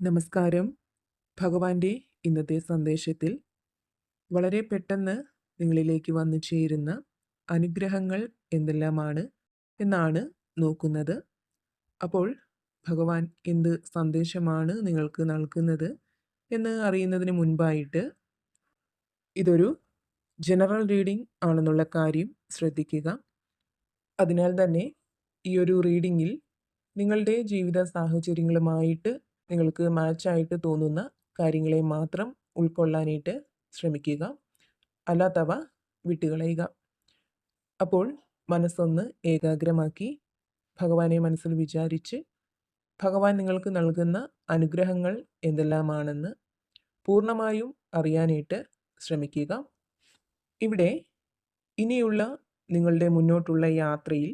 നമസ്കാരം. ഭഗവാന്റെ ഇന്നത്തെ സന്ദേശത്തിൽ വളരെ പെട്ടെന്ന് നിങ്ങളിലേക്ക് വന്നു ചേരുന്ന അനുഗ്രഹങ്ങൾ എന്തെല്ലാമാണ് എന്നാണ് നോക്കുന്നത്. അപ്പോൾ ഭഗവാൻ എന്ത് സന്ദേശമാണ് നിങ്ങൾക്ക് നൽകുന്നത് എന്ന് അറിയുന്നതിന് മുൻപായിട്ട് ഇതൊരു ജനറൽ റീഡിംഗ് ആണെന്നുള്ള കാര്യം ശ്രദ്ധിക്കുക. അതിനാൽ തന്നെ ഈ ഒരു റീഡിങ്ങിൽ നിങ്ങളുടെ ജീവിത സാഹചര്യങ്ങളുമായിട്ട് നിങ്ങൾക്ക് മാച്ചായിട്ട് തോന്നുന്ന കാര്യങ്ങളെ മാത്രം ഉൾക്കൊള്ളാനായിട്ട് ശ്രമിക്കുക. അല്ലാത്തവ വിട്ടുകളയുക. അപ്പോൾ മനസ്സൊന്ന് ഏകാഗ്രമാക്കി ഭഗവാനെ മനസ്സിൽ വിചാരിച്ച് ഭഗവാൻ നിങ്ങൾക്ക് നൽകുന്ന അനുഗ്രഹങ്ങൾ എന്തെല്ലാമാണെന്ന് പൂർണമായും അറിയാനായിട്ട് ശ്രമിക്കുക. ഇവിടെ ഇനിയുള്ള നിങ്ങളുടെ മുന്നോട്ടുള്ള യാത്രയിൽ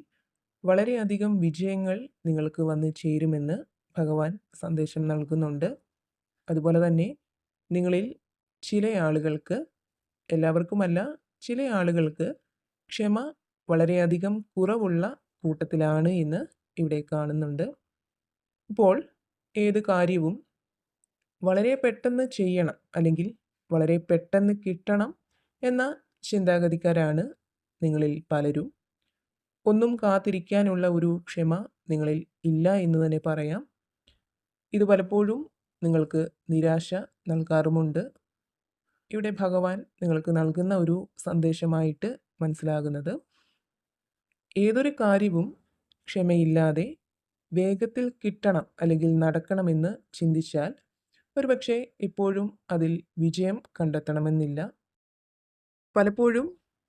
വളരെയധികം വിജയങ്ങൾ നിങ്ങൾക്ക് വന്നു ചേരുമെന്ന് ഭഗവാൻ സന്ദേശം നൽകുന്നുണ്ട്. അതുപോലെ തന്നെ നിങ്ങളിൽ ചില ആളുകൾക്ക് എല്ലാവർക്കുമല്ല ചില ആളുകൾക്ക് ക്ഷമ വളരെയധികം കുറവുള്ള കൂട്ടത്തിലാണ് എന്ന് ഇവിടെ കാണുന്നുണ്ട്. ഇപ്പോൾ ഏത് കാര്യവും വളരെ പെട്ടെന്ന് ചെയ്യണം അല്ലെങ്കിൽ വളരെ പെട്ടെന്ന് കിട്ടണം എന്ന ചിന്താഗതിക്കാരാണ് നിങ്ങളിൽ പലരും. ഒന്നും കാത്തിരിക്കാനുള്ള ഒരു ക്ഷമ നിങ്ങളിൽ ഇല്ല എന്ന് തന്നെ പറയാം. ഇത് പലപ്പോഴും നിങ്ങൾക്ക് നിരാശ നൽകാറുമുണ്ട്. ഇവിടെ ഭഗവാൻ നിങ്ങൾക്ക് നൽകുന്ന ഒരു സന്ദേശമായിട്ട് മനസ്സിലാകുന്നത് ഏതൊരു കാര്യവും ക്ഷമയില്ലാതെ വേഗത്തിൽ കിട്ടണം അല്ലെങ്കിൽ നടക്കണമെന്ന് ചിന്തിച്ചാൽ ഒരുപക്ഷേ ഇപ്പോഴും അതിൽ വിജയം കണ്ടെത്തണമെന്നില്ല. പലപ്പോഴും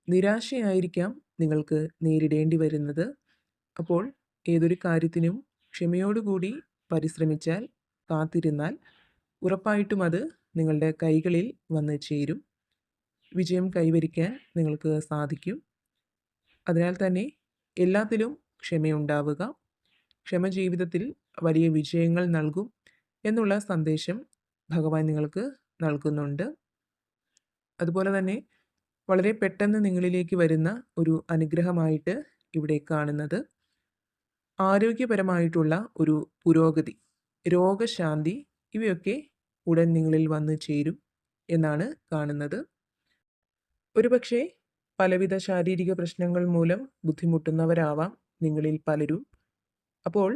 നിരാശയായിരിക്കാം നിങ്ങൾക്ക് നേരിടേണ്ടി വരുന്നത്. അപ്പോൾ ഏതൊരു കാര്യത്തിനും ക്ഷമയോടുകൂടി പരിശ്രമിച്ചാൽ കാത്തിരുന്നാൽ ഉറപ്പായിട്ടും അത് നിങ്ങളുടെ കൈകളിൽ വന്ന് ചേരും. വിജയം കൈവരിക്കാൻ നിങ്ങൾക്ക് സാധിക്കും. അതിനാൽ തന്നെ എല്ലാത്തിലും ക്ഷമയുണ്ടാവുക. ക്ഷമ ജീവിതത്തിൽ വലിയ വിജയങ്ങൾ നൽകും എന്നുള്ള സന്ദേശം ഭഗവാൻ നിങ്ങൾക്ക് നൽകുന്നുണ്ട്. അതുപോലെ തന്നെ വളരെ പെട്ടെന്ന് നിങ്ങളിലേക്ക് വരുന്ന ഒരു അനുഗ്രഹമായിട്ട് ഇവിടെ കാണുന്നത് ആരോഗ്യപരമായിട്ടുള്ള ഒരു പുരോഗതി, രോഗശാന്തി ഇവയൊക്കെ ഉടൻ നിങ്ങളിൽ വന്നു ചേരും എന്നാണ് കാണുന്നത്. ഒരുപക്ഷെ പലവിധ ശാരീരിക പ്രശ്നങ്ങൾ മൂലം ബുദ്ധിമുട്ടുന്നവരാവാം നിങ്ങളിൽ പലരും. അപ്പോൾ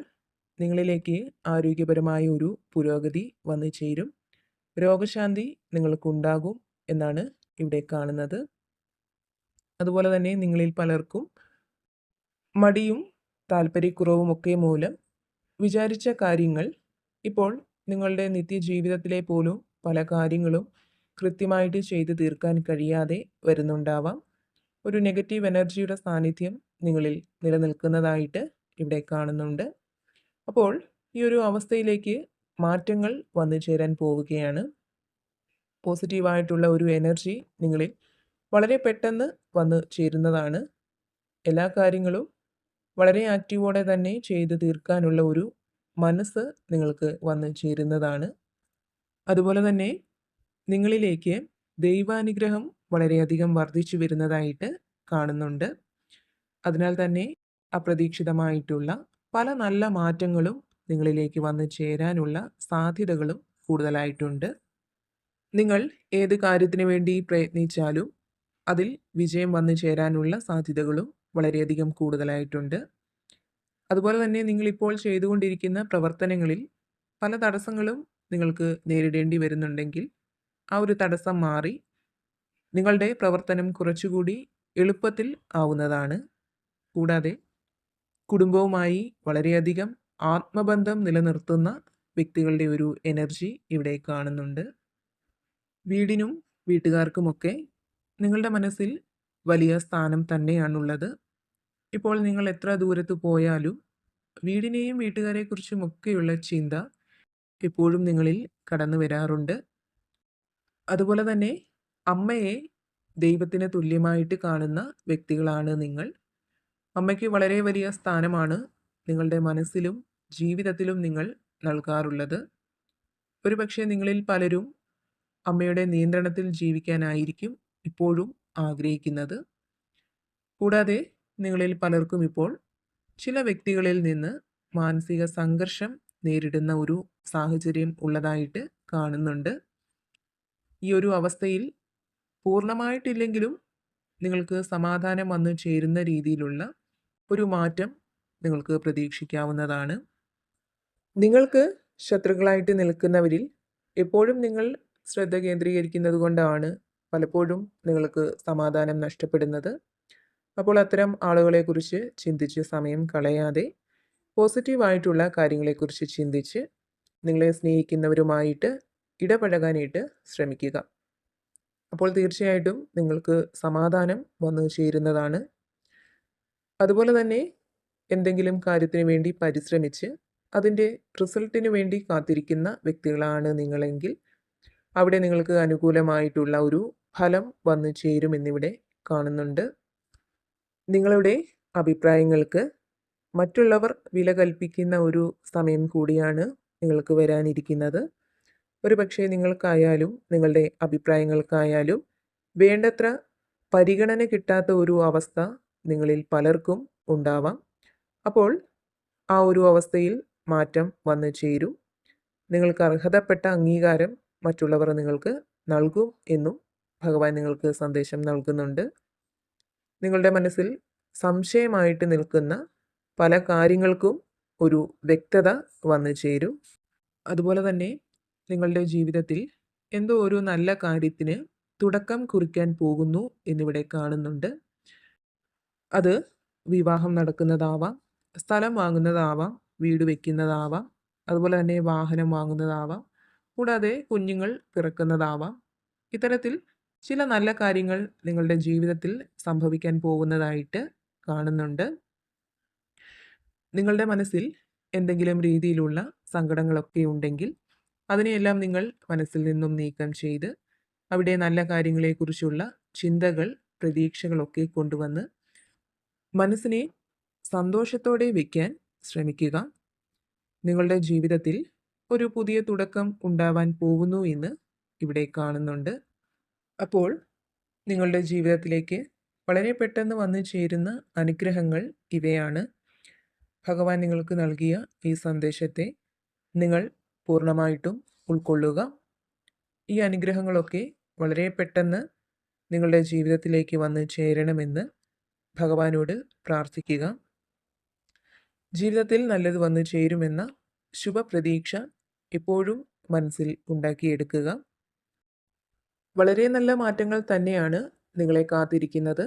നിങ്ങളിലേക്ക് ആരോഗ്യപരമായ ഒരു പുരോഗതി വന്നു ചേരും. രോഗശാന്തി നിങ്ങൾക്കുണ്ടാകും എന്നാണ് ഇവിടെ കാണുന്നത്. അതുപോലെ തന്നെ നിങ്ങളിൽ പലർക്കും മടിയും താല്പര്യക്കുറവുമൊക്കെ മൂലം വിചാരിച്ച കാര്യങ്ങൾ ഇപ്പോൾ നിങ്ങളുടെ നിത്യജീവിതത്തിലെ പോലും പല കാര്യങ്ങളും കൃത്യമായിട്ട് ചെയ്തു തീർക്കാൻ കഴിയാതെ വരുന്നുണ്ടാവാം. ഒരു നെഗറ്റീവ് എനർജിയുടെ സാന്നിധ്യം നിങ്ങളിൽ നിലനിൽക്കുന്നതായിട്ട് ഇവിടെ കാണുന്നുണ്ട്. അപ്പോൾ ഈ ഒരു അവസ്ഥയിലേക്ക് മാറ്റങ്ങൾ വന്നു ചേരാൻ പോവുകയാണ്. പോസിറ്റീവായിട്ടുള്ള ഒരു എനർജി നിങ്ങളിൽ വളരെ പെട്ടെന്ന് വന്നു ചേരുന്നതാണ്. എല്ലാ കാര്യങ്ങളും വളരെ ആക്റ്റീവോടെ തന്നെ ചെയ്ത് തീർക്കാനുള്ള ഒരു മനസ്സ് നിങ്ങൾക്ക് വന്നു ചേരുന്നതാണ്. അതുപോലെ തന്നെ നിങ്ങളിലേക്ക് ദൈവാനുഗ്രഹം വളരെയധികം വർദ്ധിച്ചു വരുന്നതായിട്ട് കാണുന്നുണ്ട്. അതിനാൽ തന്നെ അപ്രതീക്ഷിതമായിട്ടുള്ള പല നല്ല മാറ്റങ്ങളും നിങ്ങളിലേക്ക് വന്നു ചേരാനുള്ള സാധ്യതകളും കൂടുതലായിട്ടുണ്ട്. നിങ്ങൾ ഏത് കാര്യത്തിന് വേണ്ടി പ്രയത്നിച്ചാലും അതിൽ വിജയം വന്നു ചേരാനുള്ള സാധ്യതകളും വളരെയധികം കൂടുതലായിട്ടുണ്ട്. അതുപോലെ തന്നെ നിങ്ങളിപ്പോൾ ചെയ്തുകൊണ്ടിരിക്കുന്ന പ്രവർത്തനങ്ങളിൽ പല തടസ്സങ്ങളും നിങ്ങൾക്ക് നേരിടേണ്ടി വരുന്നുണ്ടെങ്കിൽ ആ ഒരു തടസ്സം മാറി നിങ്ങളുടെ പ്രവർത്തനം കുറച്ചുകൂടി എളുപ്പത്തിൽ ആവുന്നതാണ്. കൂടാതെ കുടുംബവുമായി വളരെയധികം ആത്മബന്ധം നിലനിർത്തുന്ന വ്യക്തികളുടെ ഒരു എനർജി ഇവിടെ കാണുന്നുണ്ട്. വീടിനും വീട്ടുകാർക്കുമൊക്കെ നിങ്ങളുടെ മനസ്സിൽ വലിയ സ്ഥാനം തന്നെയാണുള്ളത്. ഇപ്പോൾ നിങ്ങൾ എത്ര ദൂരത്ത് പോയാലും വീടിനെയും വീട്ടുകാരെക്കുറിച്ചുമൊക്കെയുള്ള ചിന്ത എപ്പോഴും നിങ്ങളിൽ കടന്നു വരാറുണ്ട്. അതുപോലെ തന്നെ അമ്മയെ ദൈവത്തിന് തുല്യമായിട്ട് കാണുന്ന വ്യക്തികളാണ് നിങ്ങൾ. അമ്മയ്ക്ക് വളരെ വലിയ സ്ഥാനമാണ് നിങ്ങളുടെ മനസ്സിലും ജീവിതത്തിലും നിങ്ങൾ നൽകാറുള്ളത്. ഒരുപക്ഷേ നിങ്ങളിൽ പലരും അമ്മയുടെ നിയന്ത്രണത്തിൽ ജീവിക്കാനായിരിക്കും ഇപ്പോഴും ആഗ്രഹിക്കുന്നത്. കൂടാതെ നിങ്ങളിൽ പലർക്കും ഇപ്പോൾ ചില വ്യക്തികളിൽ നിന്ന് മാനസിക സംഘർഷം നേരിടുന്ന ഒരു സാഹചര്യം ഉള്ളതായിട്ട് കാണുന്നുണ്ട്. ഈ ഒരു അവസ്ഥയിൽ പൂർണമായിട്ടില്ലെങ്കിലും നിങ്ങൾക്ക് സമാധാനം വന്നു ചേരുന്ന രീതിയിലുള്ള ഒരു മാറ്റം നിങ്ങൾക്ക് പ്രതീക്ഷിക്കാവുന്നതാണ്. നിങ്ങൾക്ക് ശത്രുക്കളായിട്ട് നിൽക്കുന്നവരിൽ എപ്പോഴും നിങ്ങൾ ശ്രദ്ധ കേന്ദ്രീകരിക്കുന്നത് കൊണ്ടാണ് പലപ്പോഴും നിങ്ങൾക്ക് സമാധാനം നഷ്ടപ്പെടുന്നത്. അപ്പോൾ അത്തരം ആളുകളെക്കുറിച്ച് ചിന്തിച്ച് സമയം കളയാതെ പോസിറ്റീവായിട്ടുള്ള കാര്യങ്ങളെക്കുറിച്ച് ചിന്തിച്ച് നിങ്ങളെ സ്നേഹിക്കുന്നവരുമായിട്ട് ഇടപഴകാനായിട്ട് ശ്രമിക്കുക. അപ്പോൾ തീർച്ചയായിട്ടും നിങ്ങൾക്ക് സമാധാനം വന്നു ചേരുന്നതാണ്. അതുപോലെ തന്നെ എന്തെങ്കിലും കാര്യത്തിന് വേണ്ടി പരിശ്രമിച്ച് അതിന്റെ റിസൾട്ടിന് വേണ്ടി കാത്തിരിക്കുന്ന വ്യക്തികളാണ് നിങ്ങളെങ്കിൽ അവിടെ നിങ്ങൾക്ക് അനുകൂലമായിട്ടുള്ള ഒരു ഫലം വന്നു ചേരുമെന്നിവിടെ കാണുന്നുണ്ട്. നിങ്ങളുടെ അഭിപ്രായങ്ങൾക്ക് മറ്റുള്ളവർ വില കൽപ്പിക്കുന്ന ഒരു സമയം കൂടിയാണ് നിങ്ങൾക്ക് വരാനിരിക്കുന്നത്. ഒരു പക്ഷേ നിങ്ങൾക്കായാലും നിങ്ങളുടെ അഭിപ്രായങ്ങൾക്കായാലും വേണ്ടത്ര പരിഗണന കിട്ടാത്ത ഒരു അവസ്ഥ നിങ്ങളിൽ പലർക്കും ഉണ്ടാവാം. അപ്പോൾ ആ ഒരു അവസ്ഥയിൽ മാറ്റം വന്നു ചേരും. നിങ്ങൾക്ക് അർഹതപ്പെട്ട അംഗീകാരം മറ്റുള്ളവർ നിങ്ങൾക്ക് നൽകും എന്നും ഭഗവാൻ നിങ്ങൾക്ക് സന്ദേശം നൽകുന്നുണ്ട്. നിങ്ങളുടെ മനസ്സിൽ സംശയമായിട്ട് നിൽക്കുന്ന പല കാര്യങ്ങൾക്കും ഒരു വ്യക്തത വന്നു ചേരും. അതുപോലെ തന്നെ നിങ്ങളുടെ ജീവിതത്തിൽ എന്തോ ഒരു നല്ല കാര്യത്തിന് തുടക്കം കുറിക്കാൻ പോകുന്നു എന്നിവിടെ കാണുന്നുണ്ട്. അത് വിവാഹം നടക്കുന്നതാവാം സ്ഥലം വാങ്ങുന്നതാവാം വീട് വയ്ക്കുന്നതാവാം അതുപോലെ തന്നെ വാഹനം വാങ്ങുന്നതാവാം കൂടാതെ കുഞ്ഞുങ്ങൾ പിറക്കുന്നതാവാം. ഇത്തരത്തിൽ ചില നല്ല കാര്യങ്ങൾ നിങ്ങളുടെ ജീവിതത്തിൽ സംഭവിക്കാൻ പോകുന്നതായിട്ട് കാണുന്നുണ്ട്. നിങ്ങളുടെ മനസ്സിൽ എന്തെങ്കിലും രീതിയിലുള്ള സങ്കടങ്ങളൊക്കെ ഉണ്ടെങ്കിൽ അതിനെയെല്ലാം നിങ്ങൾ മനസ്സിൽ നിന്നും നീക്കം ചെയ്ത് അവിടെ നല്ല കാര്യങ്ങളെക്കുറിച്ചുള്ള ചിന്തകൾ പ്രതീക്ഷകളൊക്കെ കൊണ്ടുവന്ന് മനസ്സിനെ സന്തോഷത്തോടെ വയ്ക്കാൻ ശ്രമിക്കുക. നിങ്ങളുടെ ജീവിതത്തിൽ ഒരു പുതിയ തുടക്കം ഉണ്ടാവാൻ പോകുന്നു എന്ന് ഇവിടെ കാണുന്നുണ്ട്. അപ്പോൾ നിങ്ങളുടെ ജീവിതത്തിലേക്ക് വളരെ പെട്ടെന്ന് വന്നു ചേരുന്ന അനുഗ്രഹങ്ങൾ ഇവയാണ്. ഭഗവാൻ നിങ്ങൾക്ക് നൽകിയ ഈ സന്ദേശത്തെ നിങ്ങൾ പൂർണമായിട്ടും ഉൾക്കൊള്ളുക. ഈ അനുഗ്രഹങ്ങളൊക്കെ വളരെ പെട്ടെന്ന് നിങ്ങളുടെ ജീവിതത്തിലേക്ക് വന്ന് ചേരണമെന്ന് ഭഗവാനോട് പ്രാർത്ഥിക്കുക. ജീവിതത്തിൽ നല്ലത് വന്നു ചേരുമെന്ന ശുഭപ്രതീക്ഷ എപ്പോഴും മനസ്സിൽ ഉണ്ടാക്കിയെടുക്കുക. വളരെ നല്ല മാറ്റങ്ങൾ തന്നെയാണ് നിങ്ങളെ കാത്തിരിക്കുന്നത്.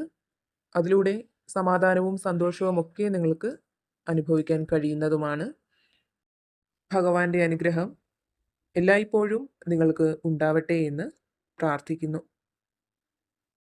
അതിലൂടെ സമാധാനവും സന്തോഷവും ഒക്കെ നിങ്ങൾക്ക് അനുഭവിക്കാൻ കഴിയുന്നതുമാണ്. ഭഗവാന്റെ അനുഗ്രഹം എല്ലായ്പ്പോഴും നിങ്ങൾക്ക് ഉണ്ടാവട്ടെ എന്ന് പ്രാർത്ഥിക്കുന്നു.